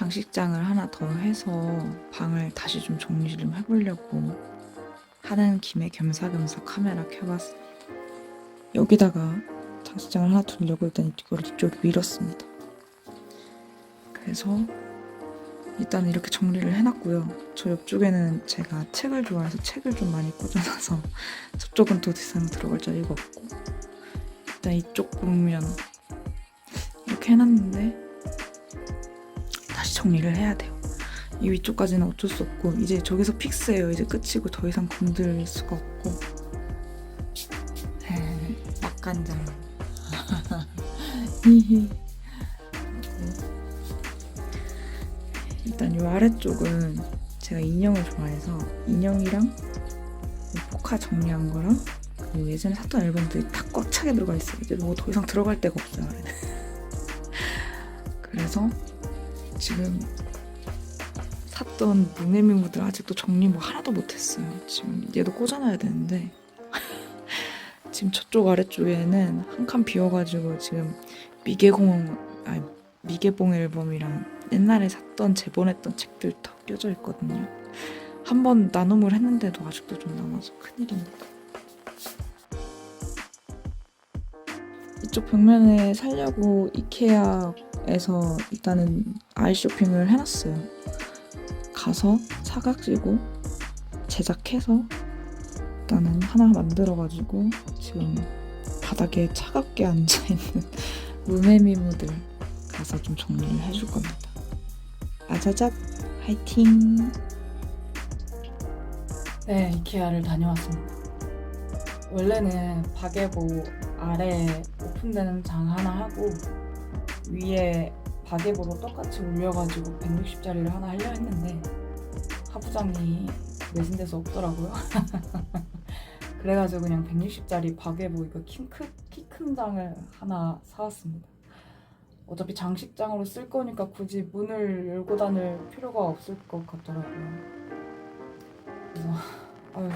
장식장을 하나 더 해서 방을 다시 좀 정리 좀 해보려고 하는 김에 겸사겸사 카메라 켜봤습니다. 여기다가 장식장을 하나 두려고 일단 이걸 이쪽으로 밀었습니다. 그래서 일단 이렇게 정리를 해놨고요. 저 옆쪽에는 제가 책을 좋아해서 책을 좀 많이 꽂아놔서 저쪽은 더 이상 들어갈 자리가 없고 일단 이쪽 보면 이렇게 해놨는데 정리를 해야 돼요. 이 위쪽까지는 어쩔 수 없고 이제 저기서 픽스예요. 이제 끝이고 더 이상 건들 수가 없고 에, 막간장 일단 이 아래쪽은 제가 인형을 좋아해서 인형이랑 이 포카 정리한 거랑 그리고 예전에 샀던 앨범들이 다 꽉 차게 들어가 있어요. 이제 뭐 더 이상 들어갈 데가 없어요. 그래서 지금 샀던 문해미무들 아직도 정리 뭐 하나도 못했어요. 지금 얘도 꽂아놔야 되는데 지금 저쪽 아래쪽에는 한 칸 비어가지고 지금 미개공 아니 미개봉 앨범이랑 옛날에 샀던 재본했던 책들 다 껴져 있거든요. 한 번 나눔을 했는데도 아직도 좀 남아서 큰일입니다. 이쪽 벽면에 살려고 이케아에서 일단은 아이 쇼핑을 해놨어요. 가서 사각지고 제작해서 일단은 하나 만들어가지고 지금 바닥에 차갑게 앉아있는 무매미무들 가서 좀 정리를 해줄 겁니다. 아자작 화이팅! 네, 이케아를 다녀왔습니다. 원래는 바게보 아래 오픈되는 장 하나 하고 위에 바게보로 똑같이 올려가지고 160짜리를 하나 하려 했는데 하부장이 매진돼서 없더라고요. 그래가지고 그냥 160짜리 바게보 이거 키큰 장을 하나 사왔습니다. 어차피 장식장으로 쓸 거니까 굳이 문을 열고 다닐 필요가 없을 것 같더라고요. 그래서 아유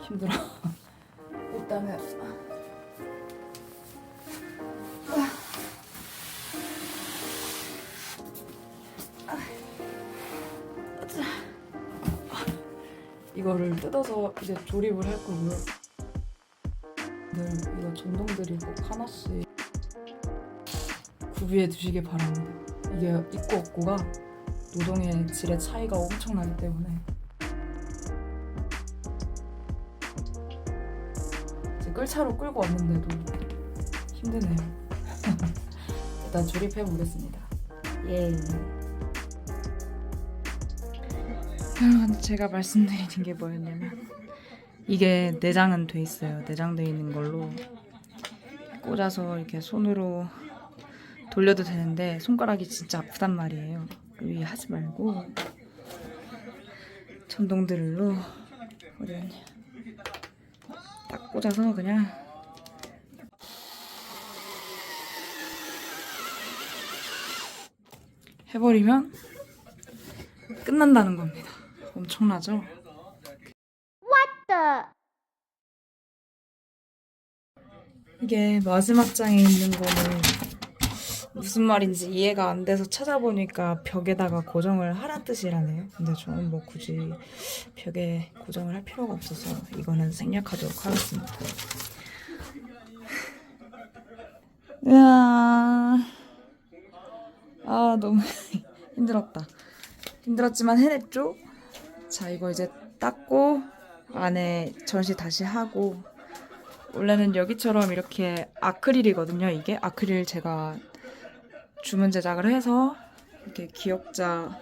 힘들어. 일단은 이거를 뜯어서 이제 조립을 할 거고요. 늘 이거 전동들이 꼭 하나씩 구비해 두시길 바랍니다. 이게 있고 없고가 노동의 질의 차이가 엄청나기 때문에 이제 끌차로 끌고 왔는데도 힘드네요. 일단 조립해 보겠습니다. 예. 여러분 제가 말씀드리는 게 뭐였냐면 이게 내장은 돼 있어요. 내장돼 있는 걸로 꽂아서 이렇게 손으로 돌려도 되는데 손가락이 진짜 아프단 말이에요. 위 하지 말고 전동드릴로 어디 갔냐 딱 꽂아서 그냥 해버리면 끝난다는 겁니다. 엄청나죠? 이게 마지막 장에 있는 거는 무슨 말인지 이해가 안 돼서 찾아보니까 벽에다가 고정을 하란 뜻이라네요. 근데 저는 뭐 굳이 벽에 고정을 할 필요가 없어서 이거는 생략하도록 하겠습니다. 으아, 아 너무 힘들었다. 힘들었지만 해냈죠? 자 이거 이제 닦고 안에 전시 다시 하고. 원래는 여기처럼 이렇게 아크릴이거든요 이게. 아크릴 제가 주문 제작을 해서 이렇게 기역자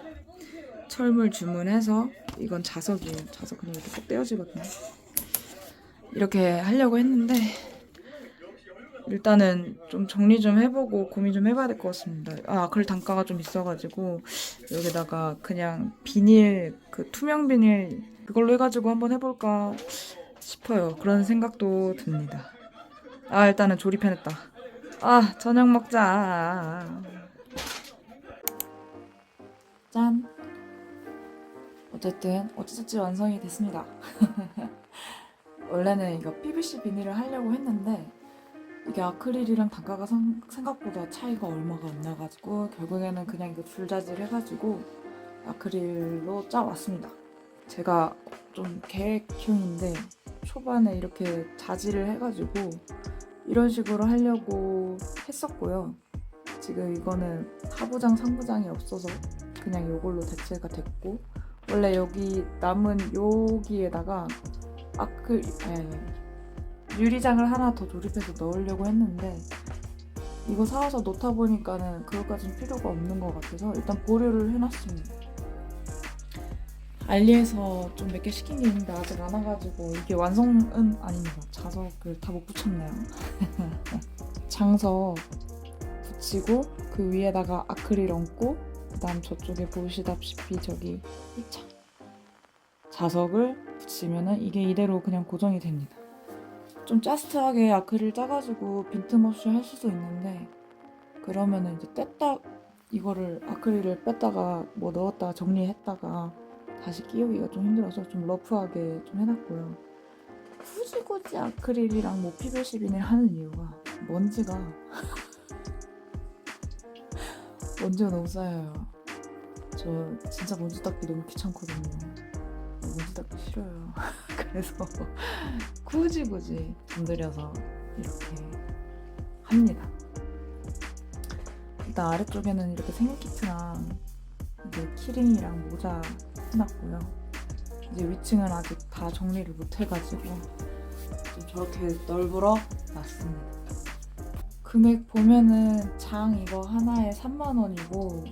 철물 주문해서 이건 자석이에요. 자석 그냥 이렇게 꼭 떼어지거든요. 이렇게 하려고 했는데 일단은 좀 정리 좀 해보고 고민 좀 해봐야 될 것 같습니다. 아, 아크릴 단가가 좀 있어가지고 여기다가 그냥 비닐 그 투명 비닐 그걸로 해가지고 한번 해볼까 싶어요. 그런 생각도 듭니다. 아 일단은 조립해냈다. 아 저녁 먹자. 짠. 어쨌든 어찌저찌 완성이 됐습니다. 원래는 이거 PVC 비닐을 하려고 했는데 이게 아크릴이랑 단가가 상- 생각보다 차이가 얼마가 안 나가지고 결국에는 그냥 이거 줄자질 해가지고 아크릴로 짜왔습니다. 제가 좀 계획형인데 초반에 이렇게 자질을 해가지고 이런 식으로 하려고 했었고요. 지금 이거는 하부장, 상부장이 없어서 그냥 이걸로 대체가 됐고 원래 여기 남은 여기에다가 아크 아니, 유리장을 하나 더 조립해서 넣으려고 했는데 이거 사와서 놓다 보니까는 그것까진 필요가 없는 것 같아서 일단 보류를 해놨습니다. 알리에서 좀 몇 개 시킨 게 있는데 아직 안 와가지고 이게 완성은 아닙니다. 자석을 다 못 붙였네요. 장석 붙이고 그 위에다가 아크릴 얹고 그다음 저쪽에 보시다시피 저기 자, 자석을 붙이면은 이게 이대로 그냥 고정이 됩니다. 좀 짜스트하게 아크릴 짜가지고 빈틈없이 할 수도 있는데 그러면은 이제 뗐다 이거를 아크릴을 뺐다가 뭐 넣었다가 정리했다가 다시 끼우기가 좀 힘들어서 좀 러프하게 좀 해놨고요. 굳이 굳이 아크릴이랑 뭐 PVC-비닐 하는 이유가 먼지가 먼지가 너무 쌓여요. 저 진짜 먼지 닦기 너무 귀찮거든요. 먼지 닦기 싫어요. 그래서 굳이 굳이 건드려서 이렇게 합니다. 일단 아래쪽에는 이렇게 생일 키트랑 이제 키링이랑 모자 해놨고요. 이제 위층은 아직 다 정리를 못 해가지고 좀 저렇게 널브러 놨습니다. 금액 보면은 장 이거 하나에 3만 원이고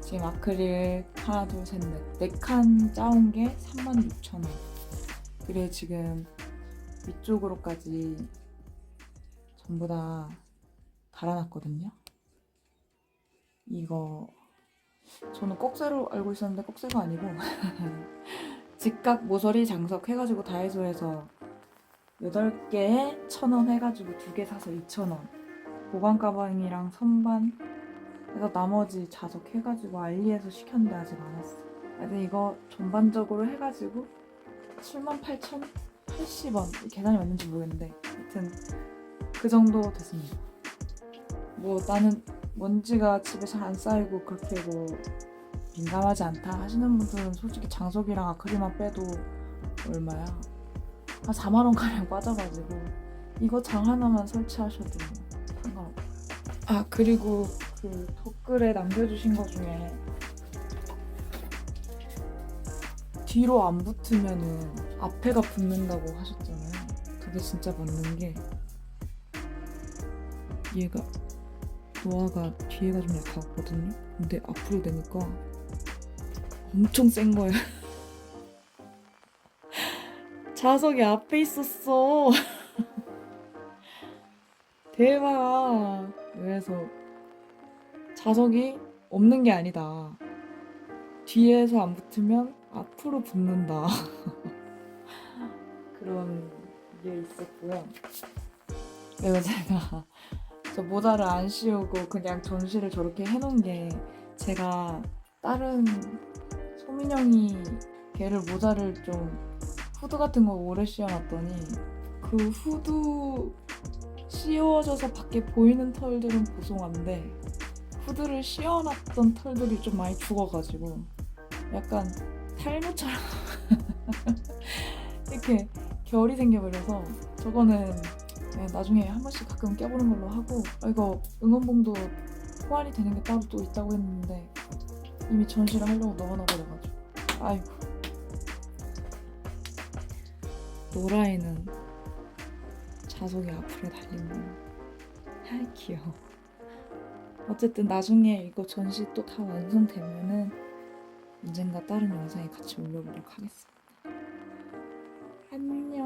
지금 아크릴 하나 둘 셋넷네 칸 짜온 게 3만 6천 원. 그래 지금 위쪽으로까지 전부 다 달아놨거든요. 이거 저는 꼭새로 알고 있었는데 꼭새가 아니고 직각 모서리 장석 해가지고 다이소에서 8개에 1,000원 해가지고 2개 사서 2,000원 보관 가방이랑 선반 해서 나머지 자석 해가지고 알리에서 시켰는데 아직 안 왔어 근데 이거 전반적으로 해가지고 78,080원 계산이 맞는지 모르겠는데 하여튼 그 정도 됐습니다 뭐 나는 먼지가 집에 잘 안 쌓이고 그렇게 뭐 민감하지 않다 하시는 분들은 솔직히 장석이랑 아크릴만 빼도 얼마야? 한 4만 원 가량 빠져가지고 이거 장 하나만 설치하셔도 상관없고. 아 그리고 그 댓글에 남겨주신 거 중에 뒤로 안 붙으면은 앞에가 붙는다고 하셨잖아요. 그게 진짜 맞는 게 얘가 노아가 뒤에가 좀 약하거든요. 근데 앞으로 되니까 엄청 센 거예요. 자석이 앞에 있었어. 대박. 그래서 자석이 없는 게 아니다. 뒤에서 안 붙으면 앞으로 붙는다. 그런 게 있었고요. 그래서 제가 저 모자를 안 씌우고 그냥 전시를 저렇게 해놓은 게 제가 다른 소민영이 걔를 모자를 좀 후드 같은 거 오래 씌워놨더니 그 후드 씌워져서 밖에 보이는 털들은 보송한데 후드를 씌워놨던 털들이 좀 많이 죽어가지고 약간 탈모처럼 이렇게 결이 생겨버려서 저거는 네, 나중에 한 번씩 가끔 껴보는 걸로 하고 아, 이거 응원봉도 호환이 되는 게 따로 또 있다고 했는데 이미 전시를 하려고 넣어놔버려가지고. 아이고. 노라에는 자석이 앞으로 달리면 아 귀여워 어쨌든 나중에 이거 전시 또 다 완성되면은 언젠가 다른 영상에 같이 올려보도록 하겠습니다. 안녕